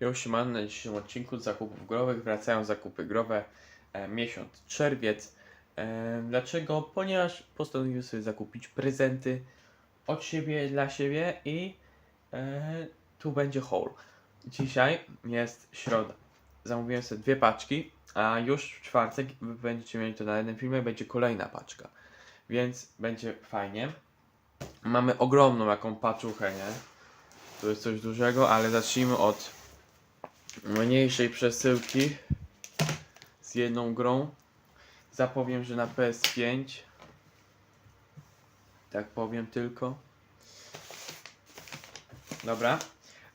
Już siemano, na dzisiejszym odcinku zakupów growych wracają zakupy growe e, miesiąc czerwiec. E, dlaczego? Ponieważ postanowiłem sobie zakupić prezenty od siebie dla siebie i e, tu będzie haul. Dzisiaj jest środa. Zamówiłem sobie dwie paczki, a już w czwartek będziecie mieli to na jednym filmie, będzie kolejna paczka. Więc będzie fajnie. Mamy ogromną jaką paczuchę, nie? To jest coś dużego, ale zacznijmy od mniejszej przesyłki z jedną grą. Zapowiem, że na PS5. Tak powiem tylko. Dobra.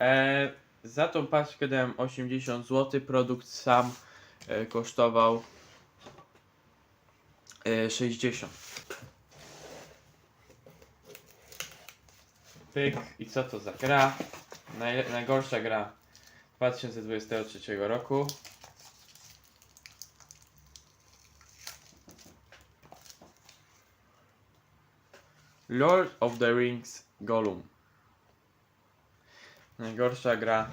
E, za tą paczkę dałem 80 zł. Produkt sam e, kosztował e, 60. Pyk. I co to za gra? Naj, najgorsza gra 2023 roku. Lord of the Rings Gollum. Najgorsza gra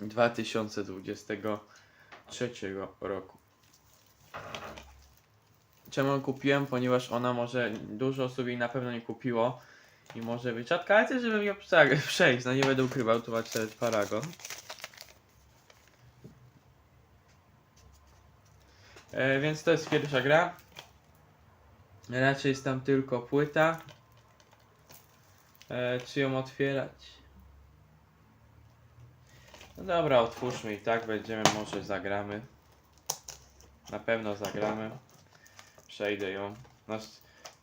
2023 roku. Czemu ją kupiłem? Ponieważ ona może, dużo osób jej na pewno nie kupiło i może być rzadka, ale też żebym przejść, no nie będę ukrywał, tu macie paragon. E, więc to jest pierwsza gra. Raczej jest tam tylko płyta. E, czy ją otwierać? No dobra, otwórzmy i tak będziemy, może zagramy. Na pewno zagramy. Przejdę ją. No,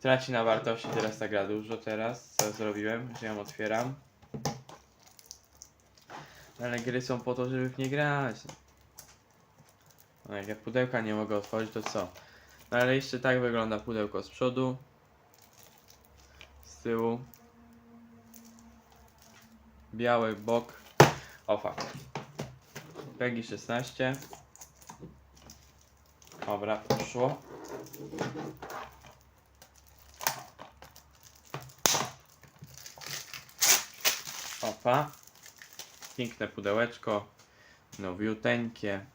traci na wartości teraz ta gra dużo teraz. Co zrobiłem? Że ją otwieram. Ale gry są po to, żeby w nie grać. No jak ja pudełka nie mogę otworzyć, to co? No ale jeszcze tak wygląda pudełko z przodu. Z tyłu. Biały bok. O fuck. PEGI 16. Dobra, poszło. Piękne pudełeczko. Nowiuteńkie.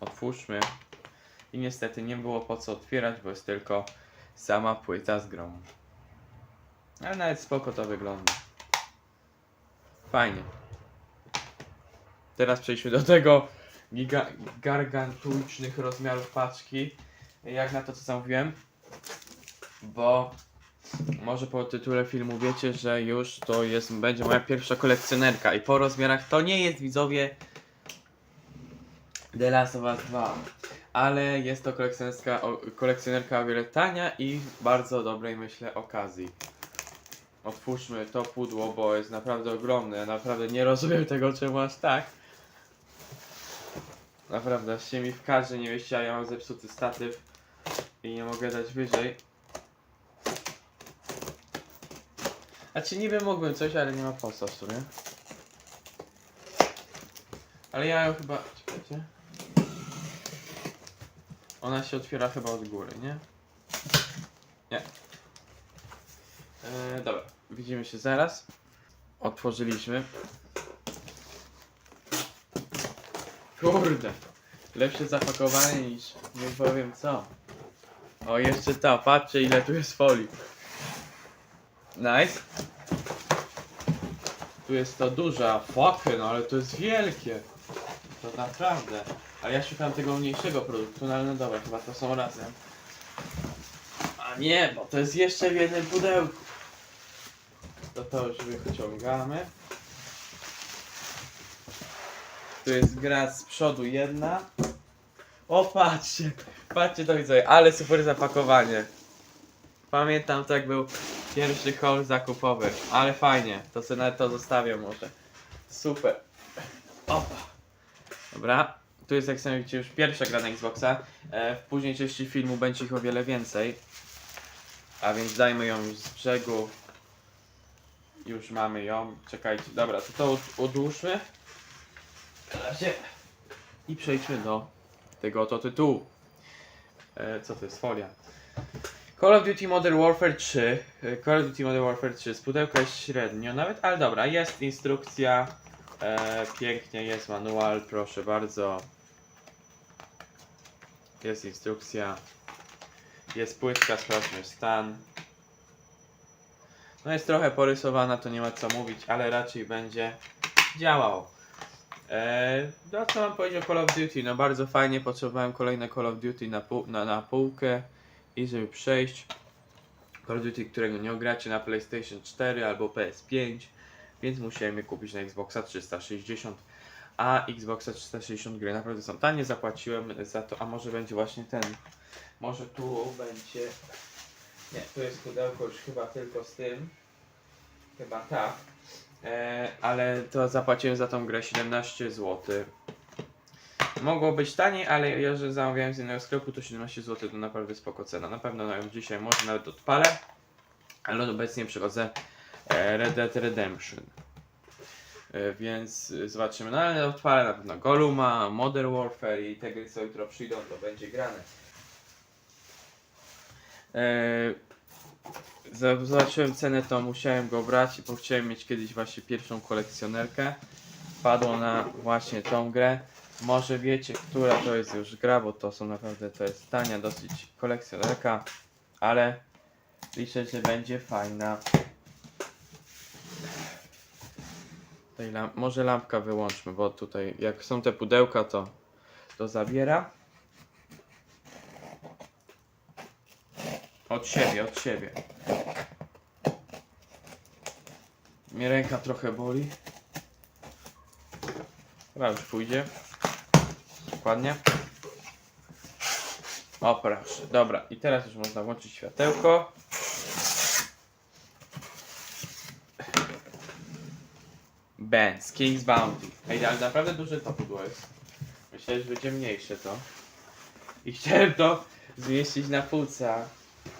Otwórzmy. I niestety nie było po co otwierać, bo jest tylko sama płyta z grą. Ale nawet spoko to wygląda. Fajnie. Teraz przejdźmy do tego giga, gargantuicznych rozmiarów paczki. Jak na to co zamówiłem. Bo może po tytule filmu wiecie, że już to jest, będzie moja pierwsza kolekcjonerka i po rozmiarach to nie jest widzowie The Last of Us 2, ale jest to kolekcjonerka, kolekcjonerka o wiele tania i bardzo dobrej myślę okazji. Otwórzmy to pudło, bo jest naprawdę ogromne, ja naprawdę nie rozumiem tego czemu aż tak. Naprawdę, się mi w kadrze nie mieści, a ja mam zepsuty statyw i nie mogę dać wyżej. Znaczy niby mógłbym coś, ale nie ma po co w sumie. Ale ja ją chyba... Czekajcie. Ona się otwiera chyba od góry, nie? Nie. E, dobra, widzimy się zaraz. Otworzyliśmy. Kurde. Lepsze zapakowanie niż nie powiem co. O, jeszcze to, patrzcie ile tu jest folii. Nice. Tu jest to duża, fuck, no ale to jest wielkie. To naprawdę. Ale ja szukam tego mniejszego produktu, no ale no dobra, chyba to są razem. A nie, bo to jest jeszcze w jednym pudełku. To to już wyciągamy. Tu jest gra z przodu jedna. O patrzcie, patrzcie to widzę, ale super zapakowanie. Pamiętam tak był pierwszy haul zakupowy, ale fajnie, to sobie nawet to zostawię może. Super. Opa. Dobra, tu jest jak sami widzicie już pierwsza gra na Xboxa. E, w później części filmu będzie ich o wiele więcej. A więc dajmy ją z brzegu. Już mamy ją. Czekajcie, dobra, to to od- odłóżmy. I przejdźmy do tego oto tytułu. E, co to jest folia? Call of Duty Modern Warfare 3. e, Call of Duty Modern Warfare 3. Z pudełka średnio nawet, ale dobra, jest instrukcja. E, pięknie jest manual, proszę bardzo. Jest instrukcja. Jest płytka, sprawdźmy stan. No jest trochę porysowana, to nie ma co mówić, ale raczej będzie działał. Eee, no co mam powiedzieć o Call of Duty? No bardzo fajnie, potrzebowałem kolejne Call of Duty na, pół, na, na półkę i żeby przejść. Call of którego nie ogracie na PlayStation 4 albo PS5, więc musiałem je kupić na Xboxa 360. A Xboxa 360 gry naprawdę są tanie, zapłaciłem za to, a może będzie właśnie ten. Może tu będzie. Nie, tu jest pudełko już chyba tylko z tym. Chyba tak. E, ale to zapłaciłem za tą grę 17 zł. Mogło być taniej, ale ja, że zamawiałem z innego sklepu, to 17 zł to naprawdę spoko cena. Na pewno ją dzisiaj może nawet odpalę, ale obecnie przychodzę e, Red Dead Redemption. E, więc zobaczymy. No ale odpalę na pewno Goluma, Modern Warfare i te gry, co jutro przyjdą, to będzie grane. E, Zobaczyłem cenę, to musiałem go brać, bo chciałem mieć kiedyś właśnie pierwszą kolekcjonerkę. Padło na właśnie tą grę. Może wiecie, która to jest już gra, bo to są naprawdę, to jest tania dosyć kolekcjonerka, ale liczę, że będzie fajna. Tej lam- może lampka wyłączmy, bo tutaj jak są te pudełka, to to zabiera. Od siebie, od siebie. Mnie ręka trochę boli. Chyba już pójdzie. Dokładnie. O proszę, dobra. I teraz już można włączyć światełko. Benz, King's Bounty. Ej, ale naprawdę duże to pudło jest. Myślałem, że będzie mniejsze to. I chciałem to zmieścić na półce,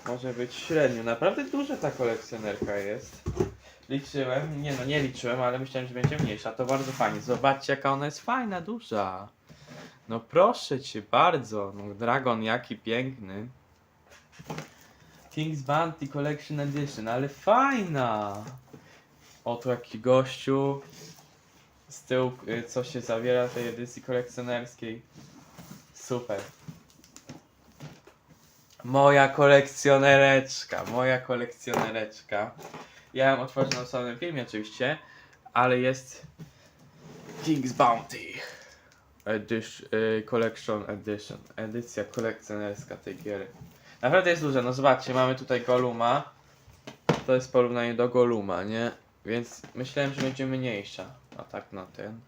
może być średnio. Naprawdę duża ta kolekcjonerka jest. Liczyłem, nie no nie liczyłem, ale myślałem, że będzie mniejsza. To bardzo fajnie. Zobaczcie jaka ona jest fajna, duża. No proszę cię bardzo. No, Dragon jaki piękny. King's Bounty Collection Edition, ale fajna. Oto jaki gościu. Z tyłu y, co się zawiera w tej edycji kolekcjonerskiej. Super. Moja kolekcjonereczka, moja kolekcjonereczka. Ja ją otworzę na osobnym filmie oczywiście, ale jest King's Bounty Edition, y, Collection Edition, edycja kolekcjonerska tej giery. Naprawdę jest duża, no zobaczcie, mamy tutaj Goluma, to jest porównanie do Goluma, nie? Więc myślałem, że będzie mniejsza, a tak na ten.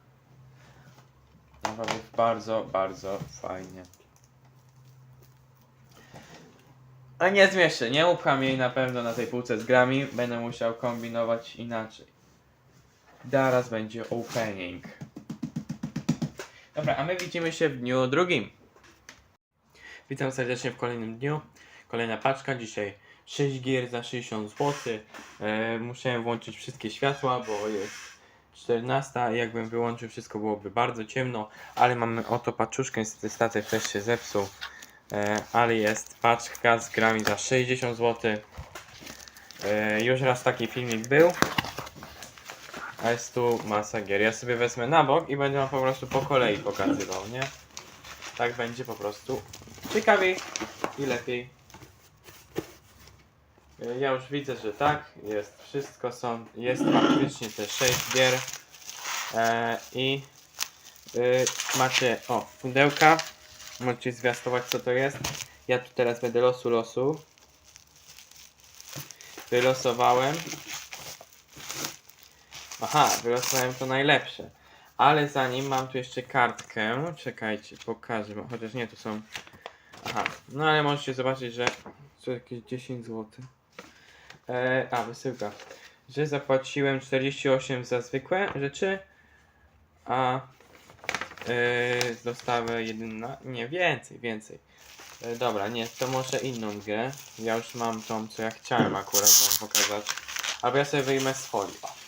Naprawdę bardzo, bardzo fajnie. A nie zmieszczę, nie upcham jej na pewno na tej półce z grami. Będę musiał kombinować inaczej. Zaraz będzie opening. Dobra, a my widzimy się w dniu drugim. Witam serdecznie w kolejnym dniu. Kolejna paczka. Dzisiaj 6 gier za 60 zł. E, musiałem włączyć wszystkie światła, bo jest 14. Jakbym wyłączył wszystko, byłoby bardzo ciemno. Ale mamy oto paczuszkę. Niestety statyw też się zepsuł. E, ale jest paczka z grami za 60 zł. E, już raz taki filmik był. A jest tu masa gier. Ja sobie wezmę na bok i będę wam po prostu po kolei pokazywał, nie? Tak będzie po prostu ciekawiej i lepiej. Ja już widzę, że tak, jest wszystko, są, jest faktycznie te 6 gier e, i y, macie, o, pudełka, możecie zwiastować co to jest. Ja tu teraz będę losu losu. Wylosowałem. Aha, wylosowałem to najlepsze. Ale zanim mam tu jeszcze kartkę, czekajcie, pokażę, chociaż nie, to są... Aha, no ale możecie zobaczyć, że to jakieś 10 zł. E, a, wysyłka. Że zapłaciłem 48 za zwykłe rzeczy, a yy, dostawę jedyna, nie, więcej, więcej. E, dobra, nie, to może inną grę. Ja już mam tą, co ja chciałem akurat wam pokazać. Albo ja sobie wyjmę z folii. O.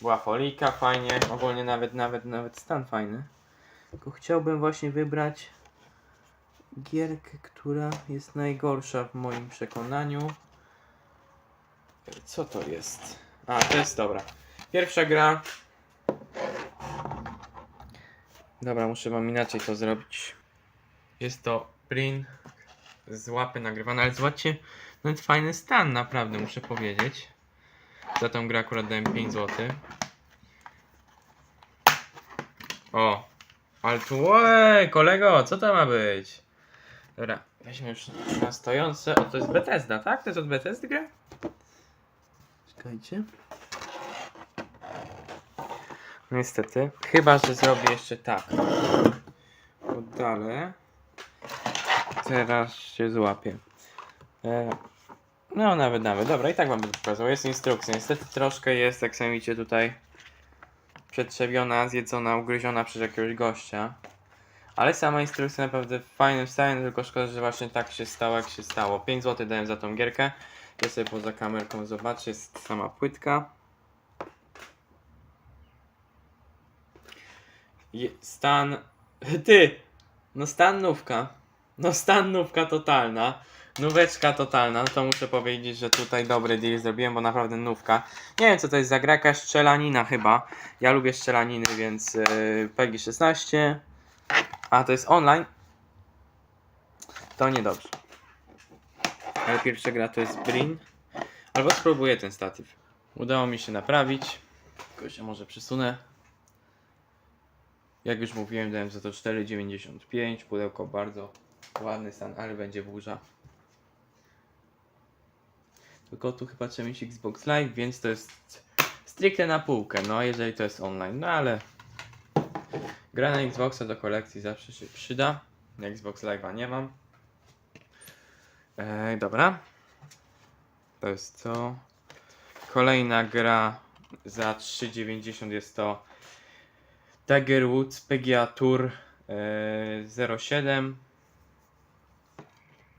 Była folika, fajnie. Ogólnie nawet, nawet, nawet stan fajny. Tylko chciałbym właśnie wybrać gierkę, która jest najgorsza w moim przekonaniu. Co to jest? A, to jest dobra. Pierwsza gra. Dobra, muszę wam inaczej to zrobić. Jest to Prin z łapy nagrywane, ale zobaczcie, nawet fajny stan, naprawdę, muszę powiedzieć. Za tą grę akurat dałem 5 zł. O, ale tu, oj, kolego, co to ma być? Dobra, weźmy już na stojące. O, to jest Bethesda, tak? To jest od Bethesdy gra? Czekajcie. Niestety. Chyba, że zrobię jeszcze tak. Oddalę. Teraz się złapię. E, no, nawet, nawet. Dobra, i tak wam będę pokazał. Jest instrukcja. Niestety troszkę jest, jak sami widzicie tutaj, przetrzebiona, zjedzona, ugryziona przez jakiegoś gościa. Ale sama instrukcja naprawdę w fajnym stanie, tylko szkoda, że właśnie tak się stało, jak się stało. 5 zł dałem za tą gierkę. Ja sobie poza kamerką zobaczę, jest sama płytka. Je, stan. Ty! No stan nówka. No stan nówka totalna. Nóweczka totalna. No to muszę powiedzieć, że tutaj dobry deal zrobiłem, bo naprawdę nówka. Nie wiem co to jest za gra, jakaś strzelanina chyba. Ja lubię strzelaniny, więc yy, PEGI 16. A to jest online. To niedobrze. Ale pierwsza gra to jest Brin. Albo spróbuję ten statyw. Udało mi się naprawić. Tylko się może przesunę. Jak już mówiłem, dałem za to 4,95. Pudełko bardzo ładny stan, ale będzie burza. Tylko tu chyba trzeba mieć Xbox Live, więc to jest stricte na półkę. No, jeżeli to jest online, no ale gra na Xboxa do kolekcji zawsze się przyda. Na Xbox Live'a nie mam. Dobra. To jest co? Kolejna gra za 3,90 jest to Tiger Woods PGA Tour e, 07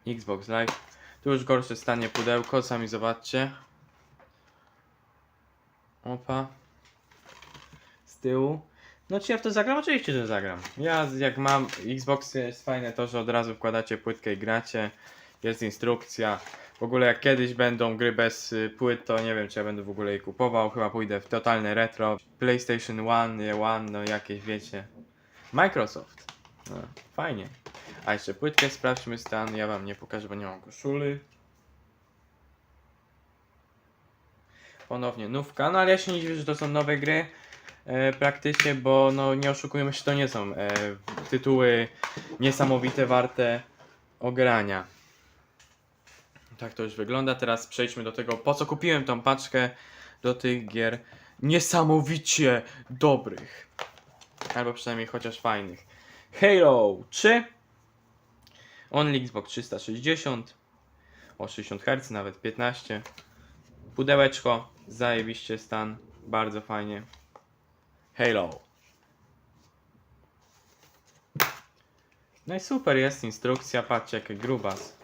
Xbox Live. Tu już gorsze stanie pudełko, sami zobaczcie. Opa. Z tyłu. No czy ja w to zagram? Oczywiście, że zagram. Ja jak mam Xbox jest fajne to, że od razu wkładacie płytkę i gracie. Jest instrukcja. W ogóle jak kiedyś będą gry bez y, płyt, to nie wiem czy ja będę w ogóle je kupował. Chyba pójdę w totalne retro. PlayStation One, One, no jakieś wiecie. Microsoft. No, fajnie. A jeszcze płytkę sprawdźmy stan. Ja wam nie pokażę, bo nie mam koszuli. Ponownie nówka. No ale ja się nie dziwię, że to są nowe gry. E, praktycznie, bo no nie oszukujmy się, to nie są e, tytuły niesamowite, warte ogrania. Tak to już wygląda. Teraz przejdźmy do tego, po co kupiłem tą paczkę do tych gier niesamowicie dobrych. Albo przynajmniej chociaż fajnych. Halo 3. Only Xbox 360. O 60 Hz, nawet 15. Pudełeczko, zajebiście stan, bardzo fajnie. Halo. No i super jest instrukcja, patrzcie jaki grubas.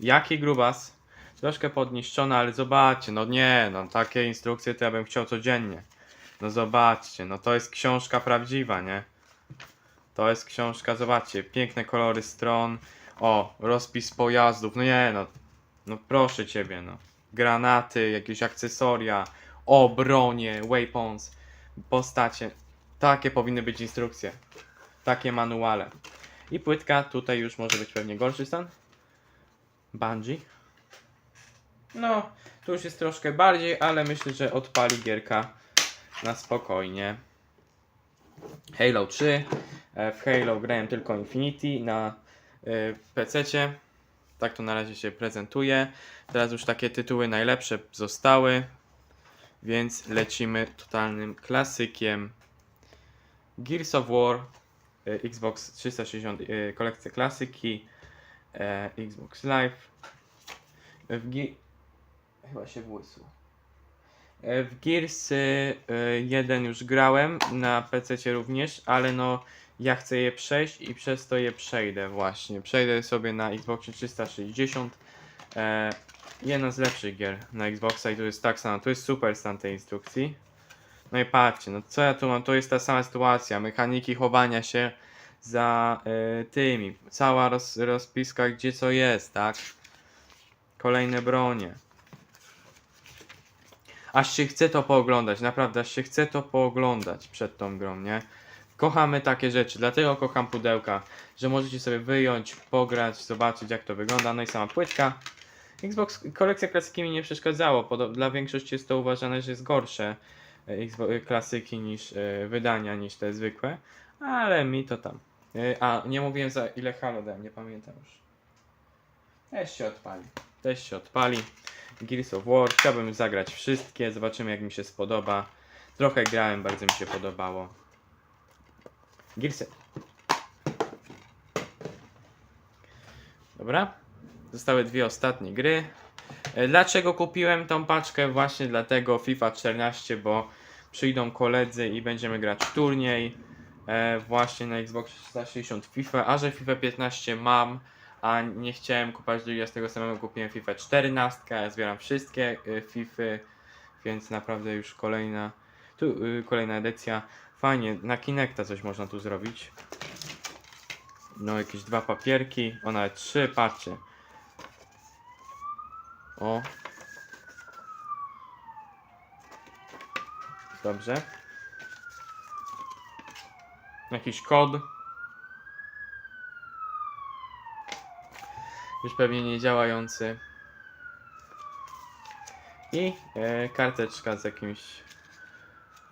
Jaki grubas? Troszkę podniszczona, ale zobaczcie, no nie, no takie instrukcje to ja bym chciał codziennie. No zobaczcie, no to jest książka prawdziwa, nie? To jest książka, zobaczcie, piękne kolory stron. O, rozpis pojazdów, no nie no. No proszę ciebie, no. Granaty, jakieś akcesoria, o, bronie, weapons, postacie. Takie powinny być instrukcje. Takie manuale. I płytka, tutaj już może być pewnie gorszy stan. Bungie. No, tu już jest troszkę bardziej, ale myślę, że odpali gierka na spokojnie. Halo 3. E, W Halo grałem tylko Infinity na PC. Tak to na razie się prezentuje. Teraz już takie tytuły najlepsze zostały. Więc lecimy totalnym klasykiem. Gears of War, e, Xbox 360, e, kolekcja klasyki, e, Xbox Live. W Gi- Chyba się włysło. E, W Gears e, 1 już grałem, na PC również, ale no ja chcę je przejść i przez to je przejdę właśnie. Przejdę sobie na Xbox 360. E, jedna z lepszych gier na Xboxa i tu jest tak samo. Tu jest super stan tej instrukcji. No i patrzcie, no co ja tu mam? To jest ta sama sytuacja. Mechaniki chowania się za e, tymi. Cała roz, rozpiska, gdzie co jest, tak? Kolejne bronie. aż się chce to pooglądać, naprawdę, aż się chce to pooglądać przed tą grą, nie? Kochamy takie rzeczy, dlatego kocham pudełka, że możecie sobie wyjąć, pograć, zobaczyć jak to wygląda, no i sama płytka. Xbox kolekcja klasyki mi nie przeszkadzało, podo- dla większości jest to uważane, że jest gorsze e, Xbox klasyki niż e, wydania, niż te zwykłe, ale mi to tam. E, a, nie mówiłem za ile Halo dałem, nie pamiętam już. Też się odpali. Też się odpali. Gears of War. Chciałbym zagrać wszystkie. Zobaczymy jak mi się spodoba. Trochę grałem, bardzo mi się podobało. Gearsy. Dobra. Zostały dwie ostatnie gry. E, Dlaczego kupiłem tą paczkę? Właśnie dlatego FIFA 14, bo przyjdą koledzy i będziemy grać turniej. E, właśnie na Xbox 360 FIFA, a że FIFA 15 mam, a nie chciałem kupować drugiego z tego samego, kupiłem FIFA 14, ja zbieram wszystkie y, FIFA, więc naprawdę już kolejna, tu kolejna edycja. Fajnie, na Kinecta coś można tu zrobić. No jakieś dwa papierki, o nawet trzy, patrzcie. O. Dobrze. Jakiś kod. Już pewnie nie działający. I e, karteczka z jakimiś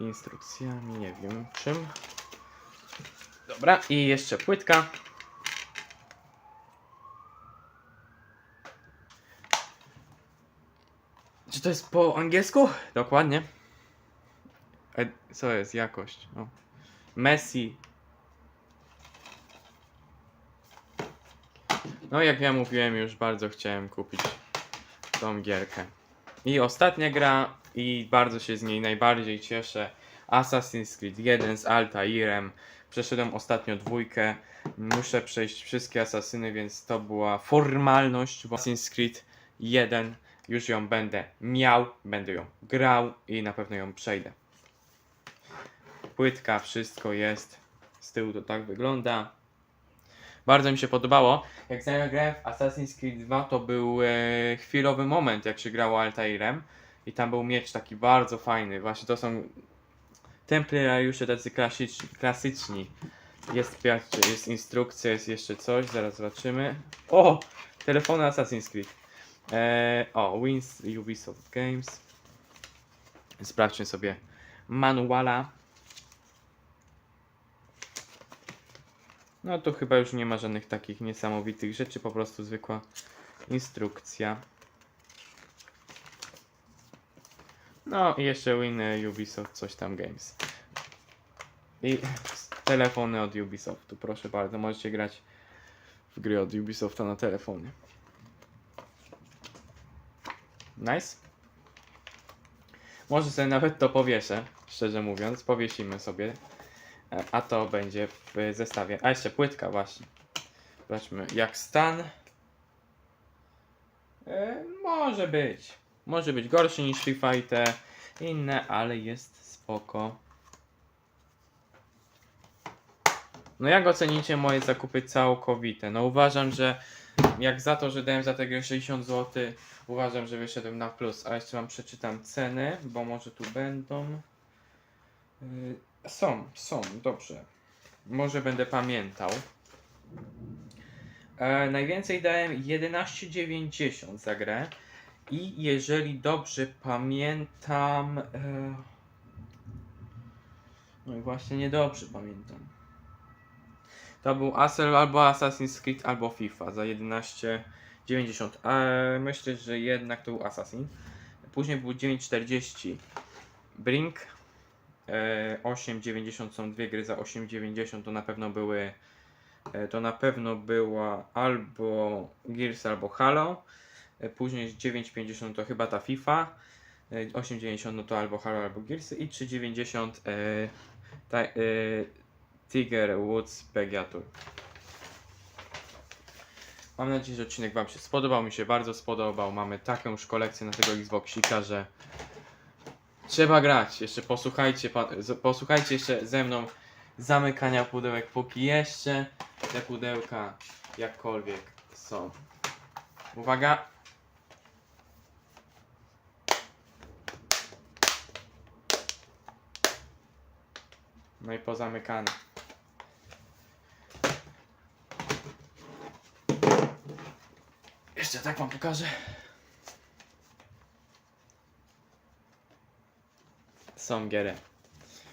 instrukcjami, nie wiem czym. Dobra, i jeszcze płytka. Czy to jest po angielsku? Dokładnie. E, co jest? Jakość. O. Messi. No jak ja mówiłem, już bardzo chciałem kupić tą gierkę. I ostatnia gra i bardzo się z niej najbardziej cieszę. Assassin's Creed 1 z Altairem. Przeszedłem ostatnio dwójkę. Muszę przejść wszystkie asasyny, więc to była formalność. Bo Assassin's Creed 1 już ją będę miał, będę ją grał i na pewno ją przejdę. Płytka, wszystko jest. Z tyłu to tak wygląda. Bardzo mi się podobało. Jak zagrałem w Assassin's Creed 2, to był e, chwilowy moment, jak się grało Altairem. I tam był miecz taki bardzo fajny. Właśnie to są templariusze tacy klasyczni. Jest, jest instrukcja, jest jeszcze coś, zaraz zobaczymy. O! Telefony Assassin's Creed. E, o, Wins Ubisoft Games. Sprawdźmy sobie manuala. No tu chyba już nie ma żadnych takich niesamowitych rzeczy, po prostu zwykła instrukcja. No i jeszcze Win Ubisoft coś tam Games. I telefony od Ubisoftu, proszę bardzo, możecie grać w gry od Ubisofta na telefonie. Nice. Może sobie nawet to powieszę, szczerze mówiąc, powiesimy sobie. E, A to będzie w zestawie. A jeszcze płytka właśnie. Zobaczmy, jak stan. E, może być. Może być gorszy niż FIFA i te inne, ale jest spoko. No jak ocenicie moje zakupy całkowite? No uważam, że jak za to, że dałem za tę grę 60 zł, uważam, że wyszedłem na plus. A jeszcze wam przeczytam ceny, bo może tu będą. Yy, są, są, dobrze. Może będę pamiętał. E, najwięcej dałem 11,90 za grę. I jeżeli dobrze pamiętam. E, no i właśnie niedobrze pamiętam. To był Asel albo Assassin's Creed albo FIFA za 11,90. E, myślę, że jednak to był Assassin. Później był 9,40 Brink. E, 8,90 są dwie gry za 8,90 to na pewno były e, to na pewno była albo Gears albo Halo. E, Później jest 9,50 to chyba ta FIFA. E, 8,90 no to albo Halo albo Gears i 3,90 e, e, Tiger Woods PGA Tour. Mam nadzieję, że odcinek Wam się spodobał. Mi się bardzo spodobał. Mamy taką już kolekcję na tego Xboxika, że trzeba grać. Jeszcze posłuchajcie, posłuchajcie jeszcze ze mną zamykania pudełek, póki jeszcze te pudełka jakkolwiek są. Uwaga! No i pozamykane. Jeszcze tak wam pokażę. Są giery.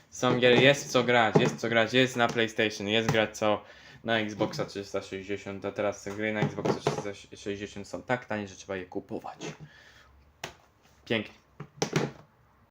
Są giery, jest co grać, jest co grać, jest na PlayStation, jest grać co na Xboxa 360, a teraz te gry na Xboxa 360 są tak tanie, że trzeba je kupować. Pięknie.